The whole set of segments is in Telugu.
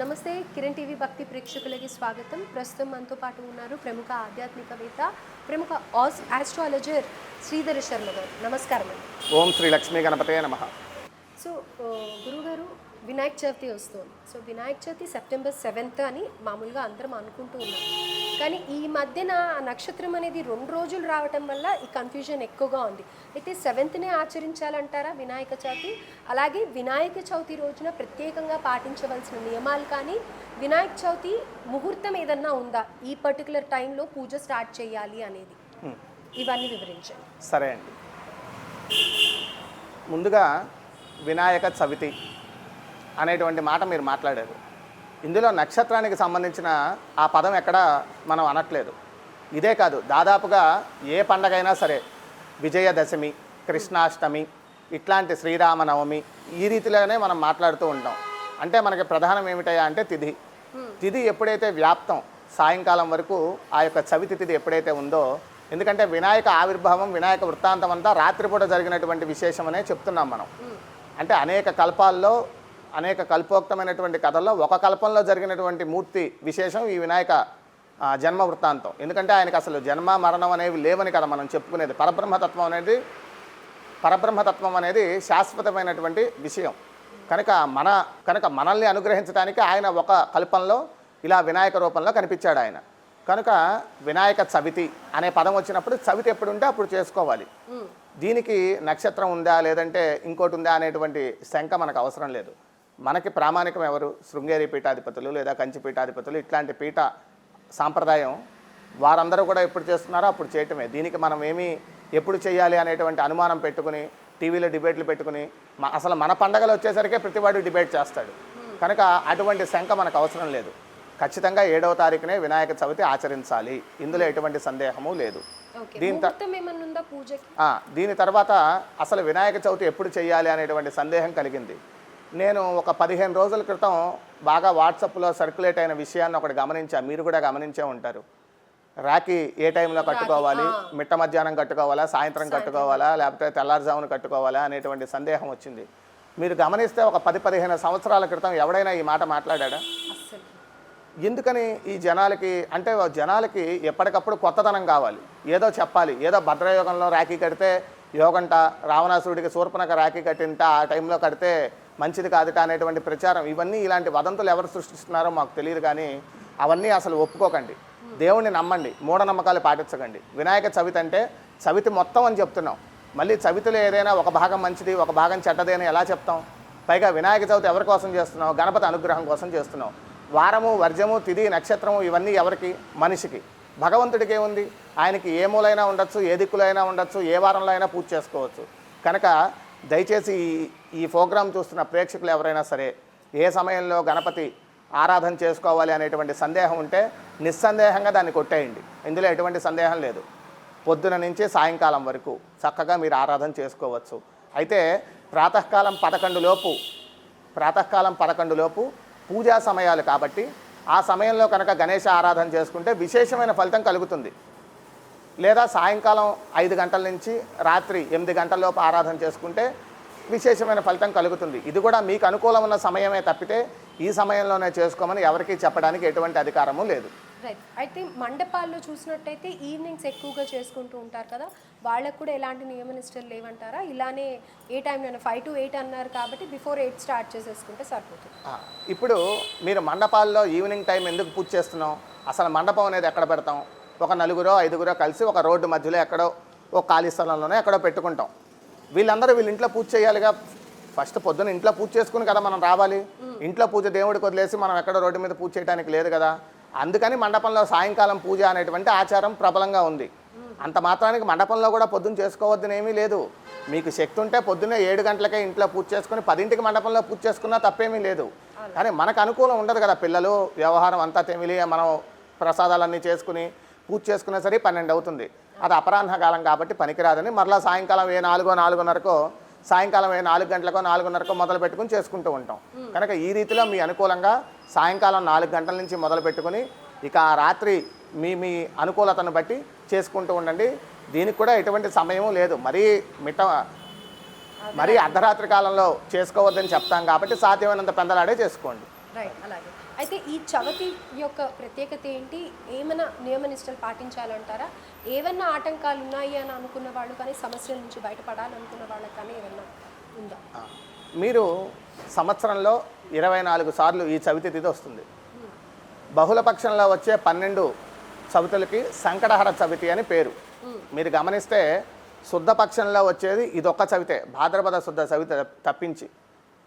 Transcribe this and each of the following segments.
నమస్తే కిరణ్ టీవీ భక్తి ప్రేక్షకులకి స్వాగతం. ప్రస్తుతం మనతో పాటు ఉన్నారు ప్రముఖ ఆధ్యాత్మికవేత్త ప్రముఖ ఆస్ ఆస్ట్రాలజర్ శ్రీధర శర్మ గారు. నమస్కారం అండి. ఓం శ్రీ లక్ష్మీ గణపతే నమ. సో గురుగారు వినాయక చవితి వస్తుంది. So Vinayaka Chavithi September seventh అని మామూలుగా అందరం అనుకుంటూ ఉన్నాం. కానీ ఈ మధ్యన ఆ నక్షత్రం అనేది రెండు రోజులు రావటం వల్ల ఈ కన్ఫ్యూజన్ ఎక్కువగా ఉంది. అయితే సెవెంత్నే ఆచరించాలంటారా వినాయక చవితి? అలాగే వినాయక చవితి రోజున ప్రత్యేకంగా పాటించవలసిన నియమాలు కానీ వినాయక చవితి ముహూర్తం ఏదన్నా ఉందా? ఈ పర్టికులర్ టైంలో పూజ స్టార్ట్ చేయాలి అనేది. ఇవన్నీ వివరించండి. సరే అండి. ముందుగా వినాయక చవితి అనేటువంటి మాట మీరు మాట్లాడారు. ఇందులో నక్షత్రానికి సంబంధించిన ఆ పదం ఎక్కడ మనం అనట్లేదు. ఇదే కాదు దాదాపుగా ఏ పండగైనా సరే విజయదశమి కృష్ణాష్టమి ఇట్లాంటి శ్రీరామనవమి ఈ రీతిలోనే మనం మాట్లాడుతూ ఉంటాం. అంటే మనకి ప్రధానం ఏమిటయా అంటే తిథి. తిథి ఎప్పుడైతే వ్యాప్తం సాయంకాలం వరకు ఆ యొక్క చవితి తిథి ఎప్పుడైతే ఉందో ఎందుకంటే వినాయక ఆవిర్భావం వినాయక వృత్తాంతం అంతా రాత్రిపూట జరిగినటువంటి విశేషమనే చెప్తున్నాం మనం. అంటే అనేక కల్పాల్లో అనేక కల్పోక్తమైనటువంటి కథల్లో ఒక కల్పంలో జరిగినటువంటి మూర్తి విశేషం ఈ వినాయక జన్మ వృత్తాంతం. ఎందుకంటే ఆయనకు అసలు జన్మ మరణం అనేవి లేవని కదా మనం చెప్పుకునేది. పరబ్రహ్మతత్వం అనేది పరబ్రహ్మతత్వం అనేది శాశ్వతమైనటువంటి విషయం. కనుక మన కనుక మనల్ని అనుగ్రహించడానికి ఆయన ఒక కల్పంలో ఇలా వినాయక రూపంలో కనిపించాడు ఆయన. కనుక వినాయక చవితి అనే పదం వచ్చినప్పుడు చవితి ఎప్పుడు ఉంటే అప్పుడు చేసుకోవాలి. దీనికి నక్షత్రం ఉందా లేదంటే ఇంకోటి ఉందా అనేటువంటి శంక మనకు అవసరం లేదు. మనకి ప్రామాణికం ఎవరు? శృంగేరి పీఠాధిపతులు లేదా కంచి పీఠాధిపతులు? ఇట్లాంటి పీఠ సాంప్రదాయం వారందరూ కూడా ఎప్పుడు చేస్తున్నారో అప్పుడు చేయటమే. దీనికి మనం ఏమీ ఎప్పుడు చేయాలి అనేటువంటి అనుమానం పెట్టుకుని టీవీలో డిబేట్లు పెట్టుకుని అసలు మన పండగలు వచ్చేసరికి ప్రతివాడు డిబేట్ చేస్తాడు. కనుక అటువంటి శంక మనకు అవసరం లేదు. ఖచ్చితంగా ఏడవ తారీఖునే వినాయక చవితి ఆచరించాలి. ఇందులో ఎటువంటి సందేహము లేదు. దీని దీని తర్వాత అసలు వినాయక చవితి ఎప్పుడు చేయాలి అనేటువంటి సందేహం కలిగింది. నేను ఒక పదిహేను రోజుల క్రితం బాగా వాట్సాప్లో సర్క్యులేట్ అయిన విషయాన్ని ఒకటి గమనించా. మీరు కూడా గమనించే ఉంటారు. రాఖీ ఏ టైంలో కట్టుకోవాలి? మిట్ట మధ్యాహ్నం కట్టుకోవాలా? సాయంత్రం కట్టుకోవాలా? లేకపోతే తెల్లారుజామున కట్టుకోవాలా? అనేటువంటి సందేహం వచ్చింది. మీరు గమనిస్తే ఒక పది పదిహేను సంవత్సరాల క్రితం ఎవడైనా ఈ మాట మాట్లాడా ఎందుకని ఈ జనాలకి అంటే జనాలకి ఎప్పటికప్పుడు కొత్తదనం కావాలి. ఏదో చెప్పాలి. ఏదో భద్రయోగంలో రాఖీ కడితే యోగంట రావణాసురుడికి శూర్పణక రాఖీ కట్టింట ఆ టైంలో కడితే మంచిది కాదుట అనేటువంటి ప్రచారం. ఇవన్నీ ఇలాంటి వదంతులు ఎవరు సృష్టిస్తున్నారో మాకు తెలియదు కానీ అవన్నీ అసలు ఒప్పుకోకండి. దేవుణ్ణి నమ్మండి. మూఢనమ్మకాలు పాటించకండి. వినాయక చవితి అంటే చవితి మొత్తం అని చెప్తున్నాం. మళ్ళీ చవితిలో ఏదైనా ఒక భాగం మంచిది ఒక భాగం చెడ్డది అని ఎలా చెప్తాం? పైగా వినాయక చవితి ఎవరి కోసం చేస్తున్నాం? గణపతి అనుగ్రహం కోసం చేస్తున్నాం. వారము వర్జము తిథి నక్షత్రము ఇవన్నీ ఎవరికి? మనిషికి. భగవంతుడికి ఏముంది? ఆయనకి ఏ మూలైనా ఉండొచ్చు ఏ దిక్కులైనా ఉండొచ్చు ఏ వారంలో అయినా పూజ చేసుకోవచ్చు. కనుక దయచేసి ఈ ఈ ప్రోగ్రాం చూస్తున్న ప్రేక్షకులు ఎవరైనా సరే ఏ సమయంలో గణపతి ఆరాధన చేసుకోవాలి అనేటువంటి సందేహం ఉంటే నిస్సందేహంగా దాన్ని కొట్టేయండి. ఇందులో ఎటువంటి సందేహం లేదు. పొద్దున నుంచి సాయంకాలం వరకు చక్కగా మీరు ఆరాధన చేసుకోవచ్చు. అయితే ప్రాతకాలం పదకొండు లోపు ప్రాతకాలం పదకొండు లోపు పూజా సమయాలు కాబట్టి ఆ సమయంలో కనుక గణేష ఆరాధన చేసుకుంటే విశేషమైన ఫలితం కలుగుతుంది. లేదా సాయంకాలం ఐదు గంటల నుంచి రాత్రి ఎనిమిది గంటల లోపు ఆరాధన చేసుకుంటే విశేషమైన ఫలితం కలుగుతుంది. ఇది కూడా మీకు అనుకూలం ఉన్న సమయమే తప్పితే ఈ సమయంలోనే చేసుకోమని ఎవరికీ చెప్పడానికి ఎటువంటి అధికారము లేదు. రైట్ అయితే మండపాల్లో చూసినట్టయితే ఈవినింగ్స్ ఎక్కువగా చేసుకుంటూ ఉంటారు కదా వాళ్ళకు కూడా ఎలాంటి నియమ నిష్టలు లేవంటారా? ఇలానే ఏ టైంలో ఫైవ్ టు ఎయిట్ అన్నారు కాబట్టి బిఫోర్ ఎయిట్ స్టార్ట్ చేసేసుకుంటే సరిపోతుంది. ఇప్పుడు మీరు మండపాల్లో ఈవినింగ్ టైం ఎందుకు పూజ చేస్తున్నాం అసలు మండపం అనేది ఎక్కడ పెడతాం? ఒక నలుగురో ఐదుగురో కలిసి ఒక రోడ్డు మధ్యలో ఎక్కడో ఒక ఖాళీ స్థలంలోనే ఎక్కడో పెట్టుకుంటాం. వీళ్ళందరూ వీళ్ళ ఇంట్లో పూజ చేయాలిగా. ఫస్ట్ పొద్దున ఇంట్లో పూజ చేసుకుని కదా మనం రావాలి. ఇంట్లో పూజ దేవుడికి వదిలేసి మనం ఎక్కడ రోడ్డు మీద పూజ చేయడానికి లేదు కదా. అందుకని మండపంలో సాయంకాలం పూజ అనేటువంటి ఆచారం ప్రబలంగా ఉంది. అంత మాత్రానికి మండపంలో కూడా పొద్దున్న చేసుకోవద్దని ఏమీ లేదు. మీకు శక్తి ఉంటే పొద్దున్నే ఏడు గంటలకే ఇంట్లో పూజ చేసుకుని పదింటికి మండపంలో పూజ చేసుకున్నా తప్పేమీ లేదు. కానీ మనకు అనుకూలం ఉండదు కదా పిల్లలు వ్యవహారం అంతా తెమిలి మనం ప్రసాదాలన్నీ చేసుకుని పూజ చేసుకునే సరే పన్నెండు అవుతుంది. అది అపరాహ్న కాలం కాబట్టి పనికిరాదని మరలా సాయంకాలం ఏ నాలుగో నాలుగున్నరకో సాయంకాలం ఏ నాలుగు గంటలకో నాలుగున్నరకో మొదలు పెట్టుకుని చేసుకుంటూ ఉంటాం. కనుక ఈ రీతిలో మీ అనుకూలంగా సాయంకాలం నాలుగు గంటల నుంచి మొదలు పెట్టుకుని ఇక ఆ రాత్రి మీ మీ అనుకూలతను బట్టి చేసుకుంటూ ఉండండి. దీనికి కూడా ఎటువంటి సమయము లేదు. మరీ మిట్ట మరీ అర్ధరాత్రి కాలంలో చేసుకోవద్దని చెప్తాం కాబట్టి సాధ్యమైనంత పెందలాడే చేసుకోండి. రైట్ అలాగే. అయితే ఈ చవతి యొక్క ప్రత్యేకత ఏంటి? ఏమైనా నియమ నిష్టలు పాటించాలంటారా? ఏమన్నా ఆటంకాలు ఉన్నాయి అని అనుకున్న వాళ్ళు కానీ సమస్యల నుంచి బయటపడాలనుకున్న వాళ్ళకి కానీ ఏమన్నా ఉందా? మీరు సంవత్సరంలో ఇరవై నాలుగు సార్లు ఈ చవితి తిథి వస్తుంది. బహుళ పక్షంలో వచ్చే పన్నెండు చవితులకి సంకటహర చవితి అని పేరు. మీరు గమనిస్తే శుద్ధ పక్షంలో వచ్చేది ఇదొక్క చవితే భాద్రపద శుద్ధ చవితి తప్పించి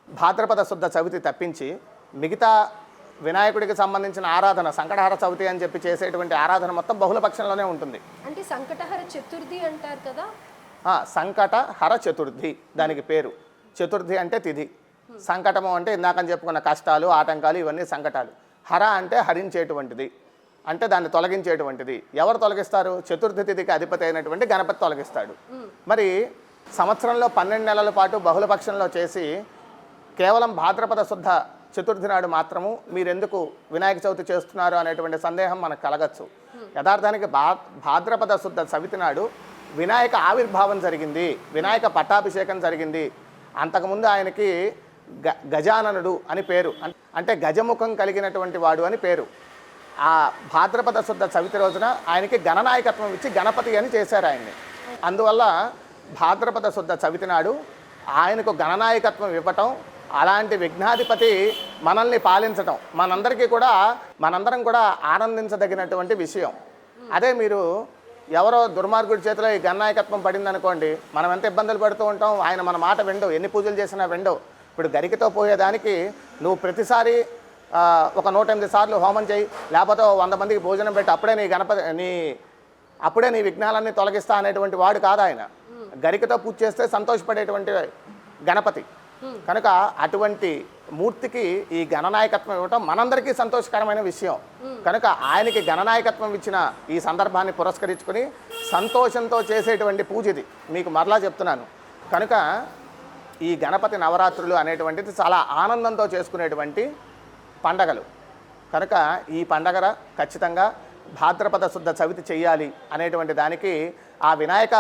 భాద్రపద శుద్ధ చవితి తప్పించి మిగతా వినాయకుడికి సంబంధించిన ఆరాధన సంకటహర చవితి అని చెప్పి చేసేటువంటి ఆరాధన మొత్తం బహుళ పక్షంలోనే ఉంటుంది. అంటే సంకటహర చతుర్థి అంటారు కదా? సంకట హర చతుర్థి దానికి పేరు. చతుర్థి అంటే తిథి. సంకటము అంటే ఇందాక చెప్పుకున్న కష్టాలు ఆటంకాలు ఇవన్నీ సంకటాలు. హర అంటే హరించేటువంటిది. అంటే దాన్ని తొలగించేటువంటిది. ఎవరు తొలగిస్తారు? చతుర్థి తిథికి అధిపతి అయినటువంటి గణపతి తొలగిస్తాడు. మరి సంవత్సరంలో పన్నెండు నెలల పాటు బహుళపక్షంలో చేసి కేవలం భాద్రపద శుద్ధ చతుర్థి నాడు మాత్రము మీరెందుకు వినాయక చవితి చేస్తున్నారు అనేటువంటి సందేహం మనకు కలగచ్చు. యథార్థానికి భా భాద్రపద శుద్ధ సవితి నాడు వినాయక ఆవిర్భావం జరిగింది వినాయక పట్టాభిషేకం జరిగింది. అంతకుముందు ఆయనకి గ గజాననుడు అని పేరు. అంటే గజముఖం కలిగినటువంటి వాడు అని పేరు. ఆ భాద్రపద శుద్ధ చవితి రోజున ఆయనకి గణనాయకత్వం ఇచ్చి గణపతి అని చేశారు ఆయన్ని. అందువల్ల భాద్రపద శుద్ధ చవితి నాడు ఆయనకు గణనాయకత్వం ఇవ్వటం అలాంటి విఘ్నాధిపతి మనల్ని పాలించటం మనందరికీ కూడా మనందరం కూడా ఆనందించదగినటువంటి విషయం. అదే మీరు ఎవరో దుర్మార్గుడి చేతిలో ఈ గణనాయకత్వం పడింది అనుకోండి మనం ఎంత ఇబ్బందులు పడుతూ ఉంటాం ఆయన మన మాట విండవు ఎన్ని పూజలు చేసినా విండవు ఇప్పుడు గరికతో పోయేదానికి నువ్వు ప్రతిసారి ఒక నూట ఎనిమిది సార్లు హోమం చేయి లేకపోతే వంద మందికి భోజనం పెట్టి అప్పుడే నీ గణపతి నీ అప్పుడే నీ విఘ్నాలన్నీ తొలగిస్తా అనేటువంటి వాడు కాదు ఆయన. గరికతో పూజ చేస్తే సంతోషపడేటువంటి గణపతి. కనుక అటువంటి మూర్తికి ఈ గణనాయకత్వం ఇవ్వటం మనందరికీ సంతోషకరమైన విషయం. కనుక ఆయనకి గణనాయకత్వం ఇచ్చిన ఈ సందర్భాన్ని పురస్కరించుకొని సంతోషంతో చేసేటువంటి పూజ ఇది. మీకు మరలా చెప్తున్నాను. కనుక ఈ గణపతి నవరాత్రులు అనేటువంటిది చాలా ఆనందంతో చేసుకునేటువంటి పండగలు. కనుక ఈ పండగ ఖచ్చితంగా భాద్రపద శుద్ధ చవితి చేయాలి అనేటువంటి దానికి ఆ వినాయక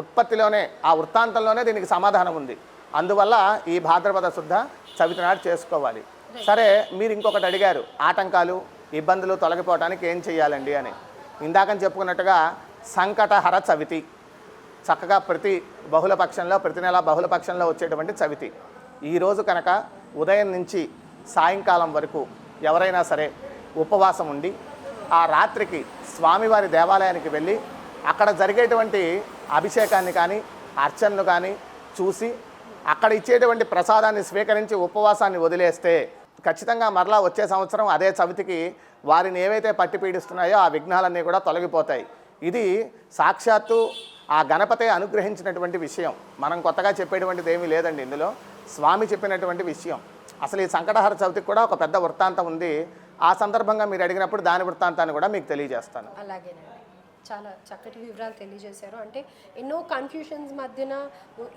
ఉత్పత్తిలోనే ఆ వృత్తాంతంలోనే దీనికి సమాధానం ఉంది. అందువల్ల ఈ భాద్రపద శుద్ధ చవితి నాడు చేసుకోవాలి సరే మీరు ఇంకొకటి అడిగారు ఆటంకాలు ఇబ్బందులు తొలగిపోవడానికి ఏం చేయాలండి అని. ఇందాకని చెప్పుకున్నట్టుగా సంకటహర చవితి చక్కగా ప్రతి బహుళ పక్షంలో ప్రతి నెల బహుళ పక్షంలో వచ్చేటువంటి చవితి. ఈరోజు కనుక ఉదయం నుంచి సాయంకాలం వరకు ఎవరైనా సరే ఉపవాసం ఉండి ఆ రాత్రికి స్వామివారి దేవాలయానికి వెళ్ళి అక్కడ జరిగేటువంటి అభిషేకాన్ని కానీ అర్చనను కానీ చూసి అక్కడ ఇచ్చేటువంటి ప్రసాదాన్ని స్వీకరించి ఉపవాసాన్ని వదిలేస్తే ఖచ్చితంగా మరలా వచ్చే సంవత్సరం అదే చవితికి వారిని ఏవైతే పట్టి పీడిస్తున్నాయో ఆ విఘ్నాలన్నీ కూడా తొలగిపోతాయి. ఇది సాక్షాత్తు ఆ గణపతే అనుగ్రహించినటువంటి విషయం. మనం కొత్తగా చెప్పేటువంటిది ఏమీ లేదండి ఇందులో. స్వామి చెప్పినటువంటి విషయం. అసలు ఈ సంకటహర చవితికి కూడా ఒక పెద్ద వృత్తాంతం ఉంది. ఆ సందర్భంగా మీరు అడిగినప్పుడు దాని వృత్తాంతాన్ని కూడా మీకు తెలియజేస్తాను. అలాగే చాలా చక్కటి వివరాలు తెలియజేశారు. అంటే ఎన్నో కన్ఫ్యూషన్స్ మధ్యన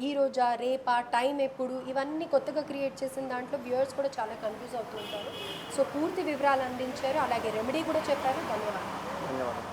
ఈ రోజా రేపా టైం ఎప్పుడు ఇవన్నీ కొత్తగా క్రియేట్ చేసిన దాంట్లో వ్యూయర్స్ కూడా చాలా కన్ఫ్యూజ్ అవుతుంటారు సో పూర్తి వివరాలు అందించారు. అలాగే రెమెడీ కూడా చెప్పారు. ధన్యవాదాలు. ధన్యవాదాలు.